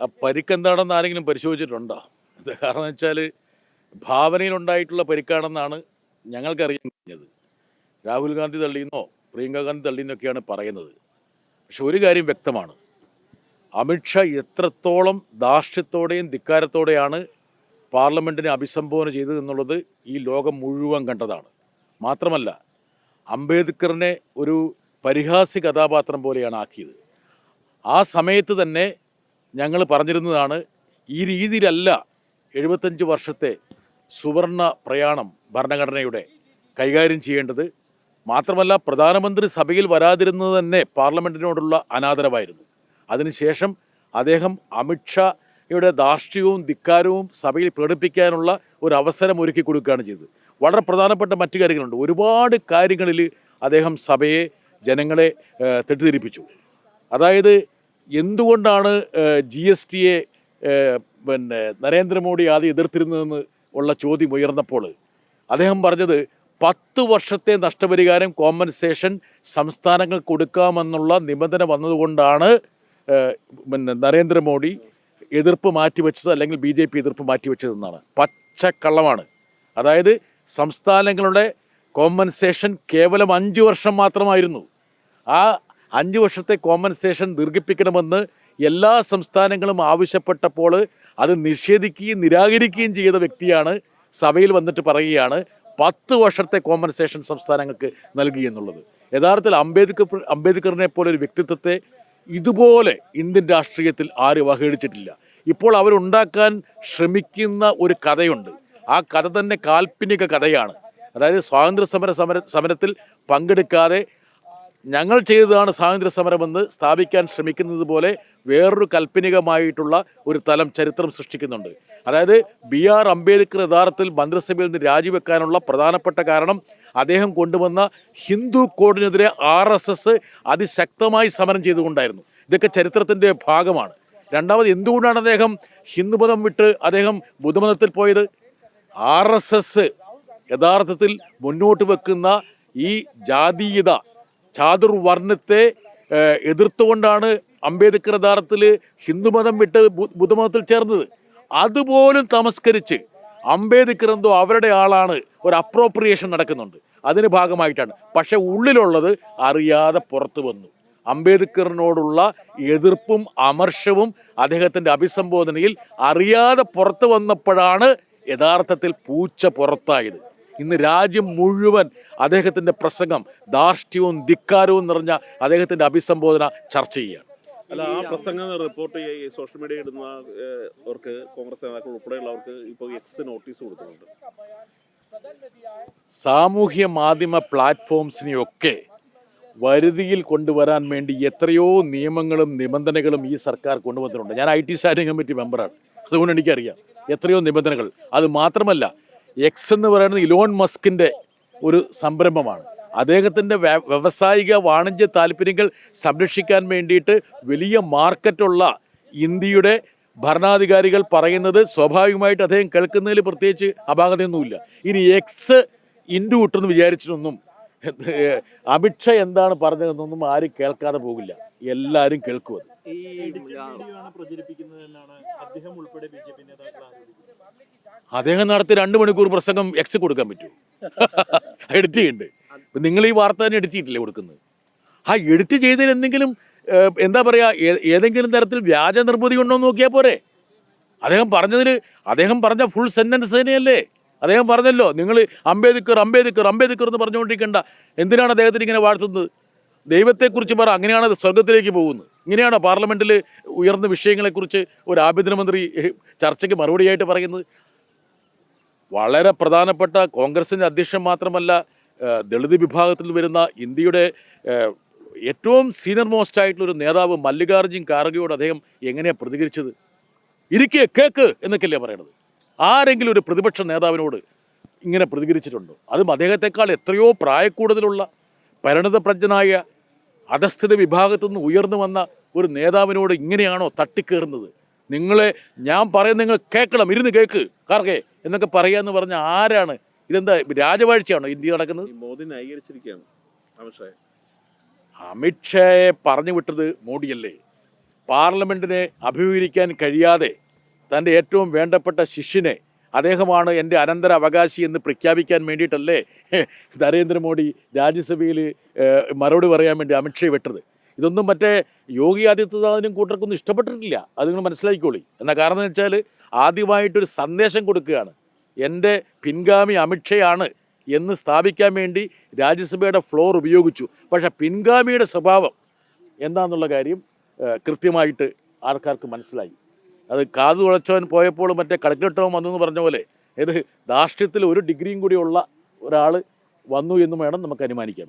ആ പരിക്കെന്താണെന്ന് ആരെങ്കിലും പരിശോധിച്ചിട്ടുണ്ടോ? കാരണം വെച്ചാൽ ഭാവനയിലുണ്ടായിട്ടുള്ള പരിക്കാണെന്നാണ് ഞങ്ങൾക്കറിയാൻ കഴിഞ്ഞത്. രാഹുൽ ഗാന്ധി തള്ളിയെന്നോ പ്രിയങ്ക ഗാന്ധി തള്ളിയെന്നൊക്കെയാണ് പറയുന്നത്. പക്ഷെ ഒരു കാര്യം വ്യക്തമാണ്. അമിത്ഷാ എത്രത്തോളം ധാർഷ്ട്യത്തോടെയും ധിക്കാരത്തോടെയാണ് പാർലമെന്റിനെ അഭിസംബോധന ചെയ്തത് എന്നുള്ളത് ഈ ലോകം മുഴുവൻ കണ്ടതാണ്. മാത്രമല്ല അംബേദ്കറിനെ ഒരു പരിഹാസ്യ കഥാപാത്രം പോലെയാണ് ആക്കിയത്. ആ സമയത്ത് തന്നെ ഞങ്ങൾ പറഞ്ഞിരുന്നതാണ് ഈ രീതിയിലല്ല എഴുപത്തഞ്ച് വർഷത്തെ സുവർണ പ്രയാണം ഭരണഘടനയുടെ കൈകാര്യം ചെയ്യേണ്ടത്. മാത്രമല്ല പ്രധാനമന്ത്രി സഭയിൽ വരാതിരുന്നത് തന്നെ പാർലമെന്റിനോടുള്ള അനാദരവായിരുന്നു. അതിനുശേഷം അദ്ദേഹം അമിത്ഷായുടെ ധാർഷ്ട്യവും ധിക്കാരവും സഭയിൽ പ്രകടിപ്പിക്കാനുള്ള ഒരു അവസരം ഒരുക്കി കൊടുക്കുകയാണ് ചെയ്തത്. വളരെ പ്രധാനപ്പെട്ട മറ്റു കാര്യങ്ങളുണ്ട്. ഒരുപാട് കാര്യങ്ങളിൽ അദ്ദേഹം സഭയെ ജനങ്ങളെ തെറ്റിദ്ധരിപ്പിച്ചു. അതായത് എന്തുകൊണ്ടാണ് ജി എസ് ടിയെ പിന്നെ നരേന്ദ്രമോദി ആദ്യം എതിർത്തിരുന്നതെന്ന് ഉള്ള ചോദ്യം ഉയർന്നപ്പോൾ അദ്ദേഹം പറഞ്ഞത് പത്ത് വർഷത്തെ നഷ്ടപരിഹാരം കോമ്പൻസേഷൻ സംസ്ഥാനങ്ങൾ കൊടുക്കാമെന്നുള്ള നിബന്ധന വന്നതുകൊണ്ടാണ് പിന്നെ നരേന്ദ്രമോദി എതിർപ്പ് മാറ്റിവെച്ചത് അല്ലെങ്കിൽ ബി ജെ പി എതിർപ്പ് മാറ്റിവെച്ചതെന്നാണ്. പച്ചക്കള്ളമാണ്. അതായത് സംസ്ഥാനങ്ങളുടെ കോമ്പൻസേഷൻ കേവലം അഞ്ച് വർഷം മാത്രമായിരുന്നു. ആ അഞ്ച് വർഷത്തെ കോമ്പൻസേഷൻ ദീർഘിപ്പിക്കണമെന്ന് എല്ലാ സംസ്ഥാനങ്ങളും ആവശ്യപ്പെട്ടപ്പോൾ അത് നിഷേധിക്കുകയും നിരാകരിക്കുകയും ചെയ്ത വ്യക്തിയാണ് സഭയിൽ വന്നിട്ട് പറയുകയാണ് പത്ത് വർഷത്തെ കോമ്പൻസേഷൻ സംസ്ഥാനങ്ങൾക്ക് നൽകി എന്നുള്ളത്. യഥാർത്ഥത്തിൽ അംബേദ്കർ അംബേദ്കറിനെ പോലെ ഒരു വ്യക്തിത്വത്തെ ഇതുപോലെ ഇന്ത്യൻ രാഷ്ട്രീയത്തിൽ ആരും അവഹേളിച്ചിട്ടില്ല. ഇപ്പോൾ അവരുണ്ടാക്കാൻ ശ്രമിക്കുന്ന ഒരു കഥയുണ്ട്. ആ കഥ തന്നെ കാൽപ്പനിക കഥയാണ്. അതായത് സ്വാതന്ത്ര്യ സമര സമര സമരത്തിൽ പങ്കെടുക്കാതെ ഞങ്ങൾ ചെയ്തതാണ് സ്വാതന്ത്ര്യ സമരമെന്ന് സ്ഥാപിക്കാൻ ശ്രമിക്കുന്നത് പോലെ വേറൊരു കൽപ്പനികമായിട്ടുള്ള ഒരു തലം ചരിത്രം സൃഷ്ടിക്കുന്നുണ്ട്. അതായത് ബി ആർ അംബേദ്കർ യഥാർത്ഥത്തിൽ മന്ത്രിസഭയിൽ നിന്ന് രാജിവെക്കാനുള്ള പ്രധാനപ്പെട്ട കാരണം അദ്ദേഹം കൊണ്ടുവന്ന ഹിന്ദു കോഡിനെതിരെ ആർ എസ് എസ് അതിശക്തമായി സമരം ചെയ്തുകൊണ്ടായിരുന്നു. ഇതൊക്കെ ചരിത്രത്തിന്റെ ഭാഗമാണ്. രണ്ടാമത് എന്തുകൊണ്ടാണ് അദ്ദേഹം ഹിന്ദുമതം വിട്ട് അദ്ദേഹം ബുദ്ധമതത്തിൽ പോയത്? ആർ എസ് എസ് യഥാർത്ഥത്തിൽ മുന്നോട്ട് വെക്കുന്ന ഈ ജാതീയത ചാതുർവർണത്തെ വർണത്തെ എതിർത്തുകൊണ്ടാണ് അംബേദ്കർ യഥാർത്ഥത്തിൽ ഹിന്ദുമതം വിട്ട് ബുദ്ധമതത്തിൽ ചേർന്നത്. അതുപോലും തമസ്കരിച്ച് അംബേദ്കർ എന്തോ അവരുടെ ആളാണ് ഒരു അപ്രോപ്രിയേഷൻ നടക്കുന്നുണ്ട്. അതിന് ഭാഗമായിട്ടാണ്. പക്ഷെ ഉള്ളിലുള്ളത് അറിയാതെ പുറത്തു വന്നു. അംബേദ്കറിനോടുള്ള എതിർപ്പും അമർഷവും അദ്ദേഹത്തിന്റെ അഭിസംബോധനയിൽ അറിയാതെ പുറത്തു വന്നപ്പോഴാണ് യഥാർത്ഥത്തിൽ പൂച്ച പുറത്തായത്. ഇന്ന് രാജ്യം മുഴുവൻ അദ്ദേഹത്തിന്റെ പ്രസംഗം ധാർഷ്ട്യവും ധിക്കാരവും നിറഞ്ഞ അദ്ദേഹത്തിന്റെ അഭിസംബോധന ചർച്ച ചെയ്യുകയാണ്. അല്ല ആ പ്രസംഗം റിപ്പോർട്ട് ഈ സോഷ്യൽ മീഡിയ ഇടുന്ന ഏഹ്, അവർക്ക് കോൺഗ്രസ് നേതാക്കൾ ഉൾപ്പെടെയുള്ളവർക്ക് ഇപ്പോൾ എക്സ് നോട്ടീസ് കൊടുക്കുന്നുണ്ട്. സാമൂഹ്യ മാധ്യമ പ്ലാറ്റ്ഫോംസിനെയൊക്കെ വരുതിയിൽ കൊണ്ടുവരാൻ വേണ്ടി എത്രയോ നിയമങ്ങളും നിബന്ധനകളും ഈ സർക്കാർ കൊണ്ടുവന്നിട്ടുണ്ട്. ഞാൻ ഐ ടി സ്റ്റാൻഡിംഗ് കമ്മിറ്റി മെമ്പറാണ് അതുകൊണ്ട് എനിക്കറിയാം എത്രയോ നിബന്ധനകൾ. അത് മാത്രമല്ല എക്സ് എന്ന് പറയുന്നത് ഇലോൺ മസ്കിന്റെ ഒരു സംരംഭമാണ്. അദ്ദേഹത്തിന്റെ വ്യ- വ്യവസായിക വാണിജ്യ താല്പര്യങ്ങൾ സംരക്ഷിക്കാൻ വേണ്ടിയിട്ട് വലിയ മാർക്കറ്റുള്ള ഇന്ത്യയുടെ ഭരണാധികാരികൾ പറയുന്നത് സ്വാഭാവികമായിട്ട് അദ്ദേഹം കേൾക്കുന്നതിൽ പ്രത്യേകിച്ച് അപാകതയൊന്നുമില്ല. ഇനി എക്സ് ഇൻഡു കിട്ടുമെന്ന് വിചാരിച്ചിട്ടൊന്നും അമിത്ഷാ എന്താണ് പറഞ്ഞതെന്നൊന്നും ആരും കേൾക്കാതെ പോകില്ല. എല്ലാവരും കേൾക്കും അത്. ഈ പ്രചരിപ്പിക്കുന്നത് എന്നാണ് അദ്ദേഹം ഉൾപ്പെടെ ബി ജെ പി നേതാക്കൾ അദ്ദേഹം നടത്തി രണ്ട് മണിക്കൂർ പ്രസംഗം എക്സ് കൊടുക്കാൻ പറ്റൂ എഡിറ്റ് ചെയ്യണ്ടേ. നിങ്ങൾ ഈ വാർത്ത തന്നെ എഡിറ്റ് ചെയ്തിട്ടില്ലേ കൊടുക്കുന്നത്? ആ എഡിറ്റ് ചെയ്തതിൽ എന്തെങ്കിലും എന്താ പറയുക ഏതെങ്കിലും തരത്തിൽ വ്യാജ നിർമ്മിതി ഉണ്ടോ എന്ന് നോക്കിയാൽ പോരെ. അദ്ദേഹം പറഞ്ഞതിൽ അദ്ദേഹം പറഞ്ഞ ഫുൾ സെന്റൻസ് തന്നെയല്ലേ? അദ്ദേഹം പറഞ്ഞല്ലോ നിങ്ങൾ അംബേദ്കർ അംബേദ്കർ അംബേദ്കർ എന്ന് പറഞ്ഞുകൊണ്ടിരിക്കേണ്ട. എന്തിനാണ് അദ്ദേഹത്തിന് ഇങ്ങനെ വാഴ്ത്തുന്നത്? ദൈവത്തെക്കുറിച്ച് പറ അങ്ങനെയാണ് അത് സ്വർഗത്തിലേക്ക് പോകുന്നത്. ഇങ്ങനെയാണോ പാർലമെന്റിൽ ഉയർന്ന വിഷയങ്ങളെക്കുറിച്ച് ഒരു ആഭ്യന്തരമന്ത്രി ചർച്ചയ്ക്ക് മറുപടിയായിട്ട് പറയുന്നത്? വളരെ പ്രധാനപ്പെട്ട കോൺഗ്രസിന്റെ അധ്യക്ഷൻ മാത്രമല്ല ദളിത് വിഭാഗത്തിൽ വരുന്ന ഇന്ത്യയുടെ ഏറ്റവും സീനിയർ മോസ്റ്റ് ആയിട്ടുള്ള ഒരു നേതാവ് മല്ലികാർജുൻ ഖാർഗെയോട് അദ്ദേഹം എങ്ങനെയാണ് പ്രതികരിച്ചത്? ഇരിക്കെ കേക്ക് എന്നൊക്കെയല്ലേ പറയണത്? ആരെങ്കിലും ഒരു പ്രതിപക്ഷ നേതാവിനോട് ഇങ്ങനെ പ്രതികരിച്ചിട്ടുണ്ടോ? അതും അദ്ദേഹത്തെക്കാൾ എത്രയോ പ്രായക്കൂടുതലുള്ള പരിണതപ്രജ്ഞനായ അധസ്ഥിത വിഭാഗത്തു നിന്ന് ഉയർന്നു വന്ന ഒരു നേതാവിനോട് ഇങ്ങനെയാണോ തട്ടിക്കേറുന്നത്? നിങ്ങളെ ഞാൻ പറയുന്നത് നിങ്ങൾ കേൾക്കണം ഇരുന്ന് കേൾക്ക്. കാർക്കെ എന്നൊക്കെ പറയാന്ന് പറഞ്ഞ ആരാണ്? ഇതെന്താ രാജവാഴ്ചയാണോ ഇന്ത്യ നടക്കുന്നത്? മോദി ന്യായീകരിച്ചിരിക്കുകയാണ് അമിത്ഷായെ അമിത്ഷായെ പറഞ്ഞു വിട്ടത് മോഡിയല്ലേ. പാർലമെന്റിനെ അഭിമുഖീകരിക്കാൻ കഴിയാതെ തന്റെ ഏറ്റവും വേണ്ടപ്പെട്ട ശിഷ്യനെ അദ്ദേഹമാണ് എന്റെ അനന്തര അവകാശി എന്ന് പ്രഖ്യാപിക്കാൻ വേണ്ടിയിട്ടല്ലേ? നരേന്ദ്രമോദി രാജ്യസഭയിൽ മറുപടി പറയാൻ വേണ്ടി അമിത്ഷയെ വിട്ടത്. ഇതൊന്നും മറ്റേ യോഗി ആദിത്യനാഥിനും കൂട്ടർക്കൊന്നും ഇഷ്ടപ്പെട്ടിട്ടില്ല. അത് നിങ്ങൾ മനസ്സിലാക്കിക്കോളി. എന്നാ കാരണം എന്ന് വെച്ചാൽ ആദ്യമായിട്ടൊരു സന്ദേശം കൊടുക്കുകയാണ്. എന്റെ പിൻഗാമി അമിത്ഷയാണ് എന്ന് സ്ഥാപിക്കാൻ വേണ്ടി രാജ്യസഭയുടെ ഫ്ലോർ ഉപയോഗിച്ചു. പക്ഷേ പിൻഗാമിയുടെ സ്വഭാവം എന്താണെന്നുള്ള കാര്യം കൃത്യമായിട്ട് ആൾക്കാർക്ക് മനസ്സിലായി. അത് കാതു തുളച്ചവൻ പോയപ്പോൾ മറ്റേ കടക്കിട്ടവൻ വന്നു എന്ന് പറഞ്ഞ പോലെ ഇത് ധാർഷ്ട്യത്തിൽ ഒരു ഡിഗ്രിയും കൂടിയുള്ള ഒരാൾ വന്നു എന്ന് വേണം നമുക്ക് അനുമാനിക്കാൻ.